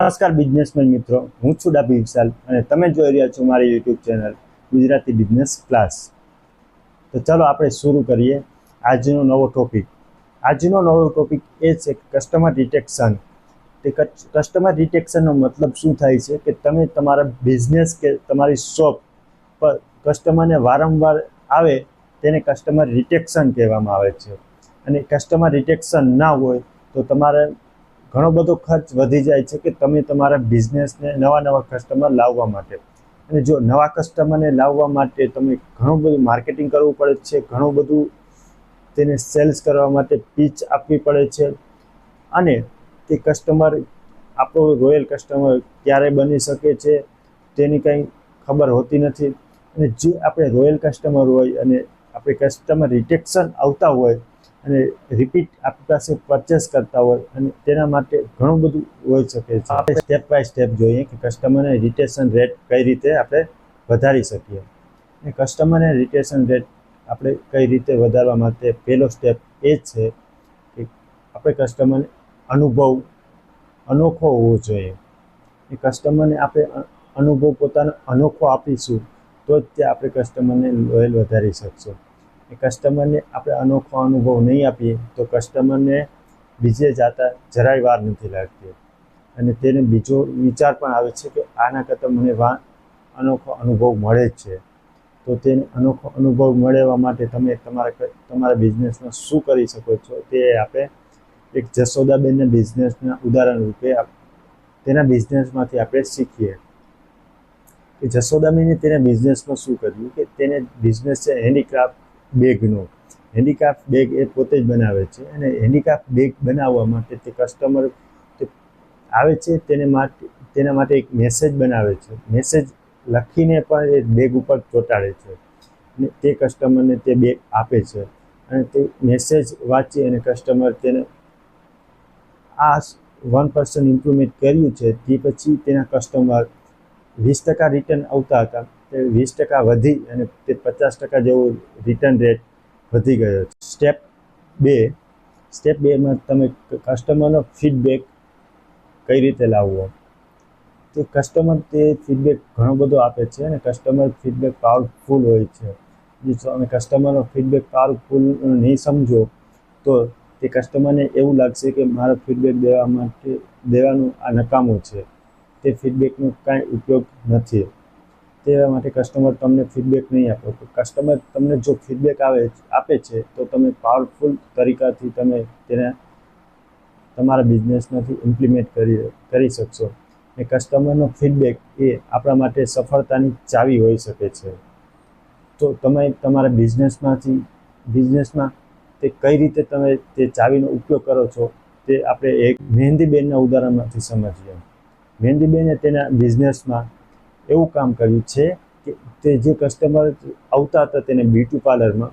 નમસ્કાર બિઝનેસમેન મિત્રો, હું છું ડાભી વિશાલ અને તમે જોઈ રહ્યા છો મારી YouTube channel Gujarati business class. તો ચાલો આપણે શરૂ કરીએ આજનો નવો ટોપિક. આજનો નવો ટોપિક એ છે કે કસ્ટમર ડિટેક્શન તે કસ્ટમર ડિટેક્શનનો મતલબ શું થાય છે કે તમે તમારા બિઝનેસ કે તમારી શોપ પર કસ્ટમરને વારંવાર આવે તેને કસ્ટમર રિટેક્શન કહેવામાં આવે છે. અને કસ્ટમર રિટેક્શન ના હોય તો તમારે ઘણો બધો ખર્ચ વધી જાય છે કે તમે તમારા બિઝનેસને નવા નવા કસ્ટમર લાવવા માટે. અને જો નવા કસ્ટમરને લાવવા માટે તમે ઘણું બધું માર્કેટિંગ કરવું પડે છે, ઘણું બધું તેને સેલ્સ કરવા માટે પીચ આપવી પડે છે. અને તે કસ્ટમર આપણો રોયલ કસ્ટમર ક્યારે બની શકે છે તેની કંઈ ખબર હોતી નથી. અને જે આપણે રોયલ કસ્ટમર હોય અને આપણે કસ્ટમર રિટેક્શન આવતા હોય અને રિપીટ આપણી પાસે પરચેસ કરતા હોય અને તેના માટે ઘણું બધું હોઈ શકે છે. આપણે સ્ટેપ બાય સ્ટેપ જોઈએ કે કસ્ટમરને રિટેશન રેટ કઈ રીતે આપણે વધારી શકીએ. અને કસ્ટમરને રિટેશન રેટ આપણે કઈ રીતે વધારવા માટે પહેલો સ્ટેપ એ છે કે આપણે કસ્ટમરને અનુભવ અનોખો હોવો જોઈએ. એ કસ્ટમરને આપણે અનુભવ પોતાનો અનોખો આપીશું તો જ તે આપણે કસ્ટમરને લોયલ વધારી શકશું. એ કસ્ટમરને આપણે અનોખો અનુભવ નહીં આપીએ, તો કસ્ટમરને બીજે જાતા જરાય વાર નથી લાગતી. અને તેને બીજો વિચાર પણ આવે છે કે આના કરતાં મને વા, અનોખો અનુભવ મળે જ છે. તો તેને અનોખો અનુભવ મેળવવા માટે તમે તમારા તમારા બિઝનેસમાં શું કરી શકો છો? તે આપણે એક જસોદાબેનના બિઝનેસના ઉદાહરણ રૂપે તેના બિઝનેસમાંથી આપણે શીખીએ. કે જસોદાબેને તેના બિઝનેસમાં શું કર્યું કે તેને બિઝનેસ છે હેન્ડીક્રાફ્ટ બેગનો. હેન્ડીક્રાફ્ટ બેગ એ પોતે જ બનાવે છે અને હેન્ડીક્રાફ્ટ બેગ બનાવવા માટે તે કસ્ટમર આવે છે તેને માટે, તેના માટે એક મેસેજ બનાવે છે. મેસેજ લખીને પણ એ બેગ ઉપર ચોંટાડે છે. અને તે કસ્ટમરને તે બેગ આપે છે. અને તે મેસેજ વાંચી અને કસ્ટમર તેને આ વન પર્સન્ટ ઇમ્પ્રુવમેન્ટ કર્યું છે. તે પછી તેના કસ્ટમર વીસ ટકા રિટર્ન આવતા હતા. તે વીસ ટકા વધી અને તે પચાસ ટકા જેવો રિટર્ન રેટ વધી ગયો સ્ટેપ બે સ્ટેપ બેમાં તમે કસ્ટમરનો ફીડબેક કઈ રીતે લાવવો? તો કસ્ટમર તે ફીડબેક ઘણો બધો આપે છે અને કસ્ટમર ફીડબેક પાવરફુલ હોય છે. તમે કસ્ટમરનો ફીડબેક પાવરફુલ નહીં સમજો, તો તે કસ્ટમરને એવું લાગશે કે મારો ફીડબેક દેવા માટે, દેવાનું આ નકામું છે. તે ફીડબેકનો કાંઈ ઉપયોગ નથી. તેવા માટે કસ્ટમર તમને ફીડબેક નહીં આપે. કસ્ટમર તમને જો ફીડબેક આવે, આપે છે, તો તમે પાવરફુલ તરીકાથી તમે તેને તમારા બિઝનેસમાંથી ઇમ્પ્લિમેન્ટ કરી કરી શકશો. ને કસ્ટમરનો ફીડબેક એ આપણા માટે સફળતાની ચાવી હોઈ શકે છે. તો તમે તમારા બિઝનેસમાંથી બિઝનેસમાં તે કઈ રીતે તમે તે ચાવીનો ઉપયોગ કરો છો, તે આપણે એક મહેંદીબેનના ઉદાહરણમાંથી સમજીએ. મહેંદીબેને તેના બિઝનેસમાં એવું કામ કર્યું છે કે તે જે કસ્ટમર આવતા હતા તેને બ્યુટી પાર્લરમાં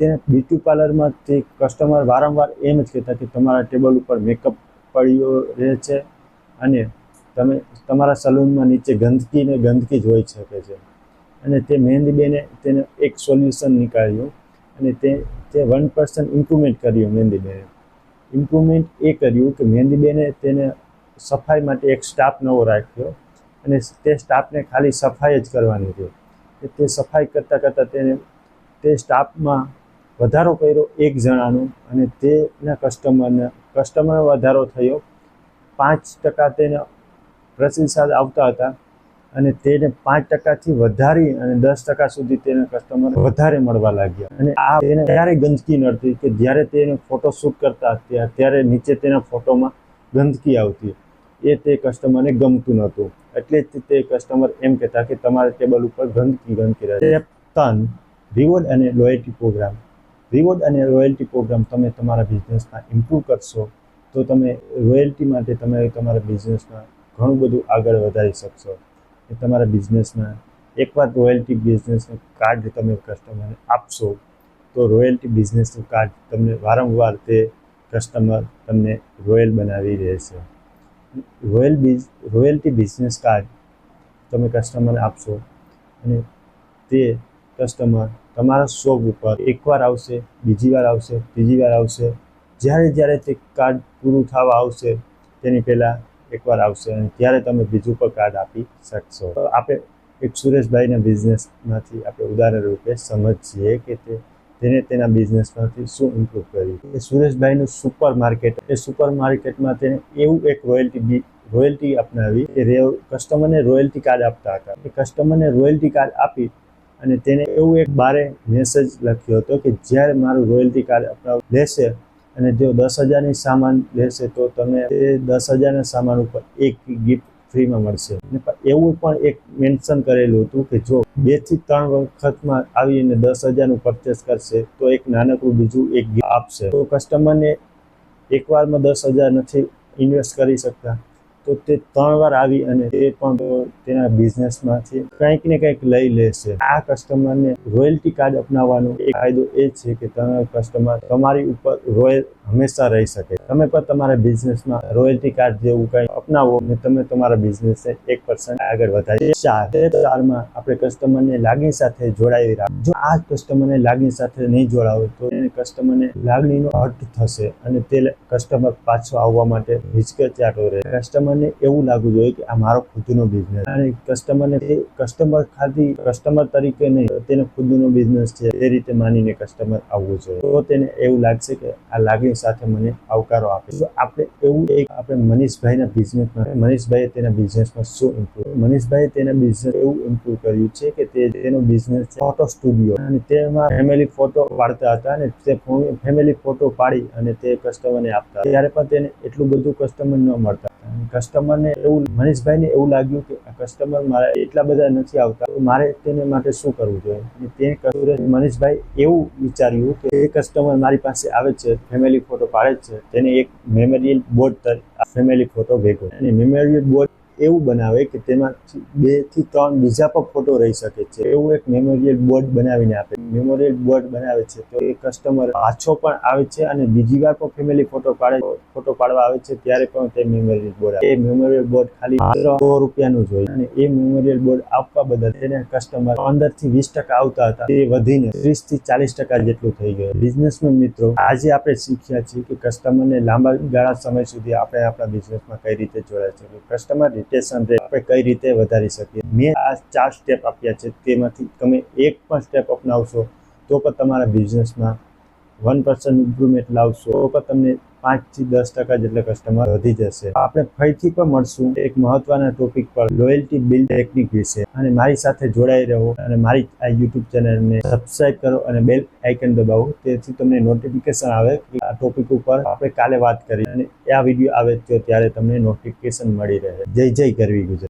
તેને બ્યુટી પાર્લરમાં તે કસ્ટમર વારંવાર એમ જ કહેતા કે તમારા ટેબલ ઉપર મેકઅપ પડ્યો રહે છે અને તમે તમારા સલૂનમાં નીચે ગંદકી ને ગંદકી જ હોઈ શકે છે. અને તે મહેંદીબેને તેને એક સોલ્યુશન નીકાળ્યું અને તે તે વન પર્સન્ટ ઇમ્પ્રુવમેન્ટ કર્યું મહેંદીબેને ઇમ્પ્રુવમેન્ટ એ કર્યું કે મહેંદીબેને તેને સફાઈ માટે એક સ્ટાફ નવો રાખ્યો અને તે સ્ટાફને ખાલી સફાઈ જ કરવાની હતી તે સફાઈ કરતાં કરતાં તેને તે સ્ટાફમાં વધારો કર્યો એક જણાનો અને તેના કસ્ટમરને કસ્ટમર વધારો થયો. પાંચ ટકા તેને પ્રતિસાદ આવતા હતા અને તેને પાંચ ટકાથી વધારી અને દસ ટકા સુધી તેને કસ્ટમર વધારે મળવા લાગ્યા. અને આ તેને ત્યારે ગંદકી નડતી કે જ્યારે તેને ફોટો શૂટ કરતા ત્યાં ત્યારે નીચે તેના ફોટોમાં ગંદકી આવતી. એ તે કસ્ટમરને ગમતું નહોતું. એટલે જ તે કસ્ટમર એમ કહેતા કે તમારા ટેબલ ઉપર ગંદકી ગંદકી રહે તન રિવોર્ડ અને લોયલ્ટી પ્રોગ્રામ રિવોર્ડ અને રોયલ્ટી પ્રોગ્રામ તમે તમારા બિઝનેસમાં ઇમ્પ્રૂવ કરશો, તો તમે રોયલ્ટી માટે તમે તમારા બિઝનેસમાં ઘણું બધું આગળ વધારી શકશો. એ તમારા બિઝનેસમાં એકવાર રોયલ્ટી બિઝનેસનું કાર્ડ તમે કસ્ટમરને આપશો, તો રોયલ્ટી બિઝનેસનું કાર્ડ તમને વારંવાર તે કસ્ટમર તમને રોયલ બનાવી રહેશે. Royal biz, royalty business card તમે કસ્ટમરને આપશો અને તે કસ્ટમર તમારા શોપ ઉપર એકવાર આવશે, બીજી વાર આવશે, ત્રીજી વાર આવશે, જ્યારે જ્યારે તે કાર્ડ પૂરું થવા આવશે, તેની પહેલાં એકવાર આવશે અને ત્યારે તમે બીજું પણ કાર્ડ આપી શકશો. આપણે એક સુરેશભાઈના બિઝનેસમાંથી આપણે ઉદાહરણ રૂપે સમજીએ કે તે તેને તેના બિઝનેસમાંથી શું ઇમ્પ્રૂવ કર્યું. એ સુરેશભાઈનું સુપર માર્કેટ. એ સુપર માર્કેટમાં તેને એવું એક રોયલ્ટી રોયલ્ટી અપનાવી કે કસ્ટમરને રોયલ્ટી કાર્ડ આપતા હતા. એ કસ્ટમરને રોયલ્ટી કાર્ડ આપી અને તેને એવું એક બારે મેસેજ લખ્યો હતો કે જ્યારે મારું રોયલ્ટી કાર્ડ અપનાવ, લેશે અને જો દસ હજારની સામાન લેશે તો તમે એ દસ હજારના સામાન ઉપર એક ગિફ્ટ ફ્રીમાં મળશે. એવું પણ એક મેન્શન કરેલું હતું કે જો બેથી ત્રણ વખતમાં આવીને દસ હજારનું પરચેસ કરશે, તો એક નાનકડું બીજું એક આપશે. તો કસ્ટમરને એકવારમાં દસ હજાર નથી ઇન્વેસ્ટ કરી શકતા. તો તે ત્રણ વાર આવી અને તે પણ તેના બિઝનેસમાંથી કંઈક ને કંઈક લઈ લેશે. આ કસ્ટમરને રોયલ્ટી કાર્ડ અપનાવવાનો એક ફાયદો એ છે કે તમે કસ્ટમર તમારી ઉપર રોયલ હંમેશા રહી શકે. તમે પણ તમારા બિઝનેસમાં રોયલ્ટી કાર્ડ જેવું કંઈ અપનાવો અને તમે તમારા બિઝનેસને એક પર્સન્ટ આગળ વધારી. ચાર ચારમાં આપણે કસ્ટમરને લાગણી સાથે જોડાવી રાખો. જો આ કસ્ટમરને લાગણી સાથે નહીં જોડાવો તો એને કસ્ટમરને લાગણીનો અર્થ થશે અને તે કસ્ટમર પાછો આવવા માટે હિચકચાટો રહે. કસ્ટમરને એવું લાગવું જોઈએ કે આ મારો ખુદનો બિઝનેસ અને કસ્ટમરને એ કસ્ટમર ખાલી કસ્ટમર તરીકે નહીં, તેનો ખુદનો બિઝનેસ છે. એ રીતે માનીને કસ્ટમર આવવું જોઈએ. તો તેને એવું લાગશે કે આ લાગણી સાથે મને આવકારો આપે તો આપણે એવું એક આપણે મનીષભાઈના બિઝનેસમાં મનીષભાઈએ તેના બિઝનેસમાં શું ઇમ્પ્રુવ મનીષભાઈએ તેના બિઝનેસ એવું ઇમ્પ્રુવ કર્યું છે કે તે તેનો બિઝનેસ છે ફોટો સ્ટુડિયો અને તેમાં ફેમિલી ફોટો પાડતા હતા અને તે ફેમિલી ફોટો પાડી અને તે કસ્ટમરને આપતા ત્યારે પણ તેને એટલું બધું કસ્ટમર ન મળતા. કસ્ટમરને એવું, મનીષભાઈને એવું લાગ્યું કે આ કસ્ટમર મારા એટલા બધા નથી આવતા મારે તેને માટે શું કરવું જોઈએ? તે મનીષભાઈ એવું વિચાર્યું કે એ કસ્ટમર મારી પાસે આવે છે ફેમિલી ફોટો પાડે છે, તેને એક મેમોરિયલ બોર્ડ ફેમિલી ફોટો ભેગો. અને મેમોરિયલ બોર્ડ એવું બનાવે કે તેમાં બેથી ત્રણ બીજા પણ ફોટો રહી શકે છે. એવું એક મેમોરિયલ બોર્ડ બનાવીને આપે. મેમોરિયલ બોર્ડ બનાવે છે તો એ કસ્ટમર પાછો પણ આવે છે અને બીજી વાર પણ ફેમિલી ફોટો પાડે ફોટો પાડવા આવે છે ત્યારે પણ તે મેમોરિયલ બોર્ડ એ મેમોરિયલ બોર્ડ ખાલી સો રૂપિયાનું જ હોય. અને એ મેમોરિયલ બોર્ડ આપવા બદલ તેને કસ્ટમર પંદરથી વીસ ટકા આવતા હતા. તે વધીને ત્રીસથી ચાલીસ ટકા જેટલું થઈ ગયું. બિઝનેસમેન મિત્રો, આજે આપણે શીખ્યા છીએ કે કસ્ટમરને લાંબા ગાળા સમય સુધી આપણે આપણા બિઝનેસમાં કઈ રીતે જોડાય છે. કસ્ટમર રિટેશન રેટ આપણે કઈ રીતે વધારી શકીએ? મેં આ ચાર સ્ટેપ આપ્યા છે, તેમાંથી તમે એક પણ સ્ટેપ અપનાવશો તો પણ તમારા બિઝનેસમાં વન પર્સન્ટ ઇમ્પ્રુવમેન્ટ લાવશો, તો પણ તમને પાંચથી દસ ટકા જેટલા કસ્ટમર વધી જશે. આપણે ફરીથી પણ મળશું એક મહત્વના ટોપિક પર. લોયલ્ટી બિલ્ડ ટેકનિક વિશે. અને મારી સાથે જોડાઈ રહો અને મારી આ યુટ્યુબ ચેનલને સબસ્ક્રાઇબ કરો અને બેલ આઇકન દબાવો. તેથી તમને નોટિફિકેશન આવે કે આ ટોપિક ઉપર આપણે કાલે વાત કરી. અને આ વીડિયો આવે તો ત્યારે તમને નોટિફિકેશન મળી રહે. જય જય કરવી ગુજરાત.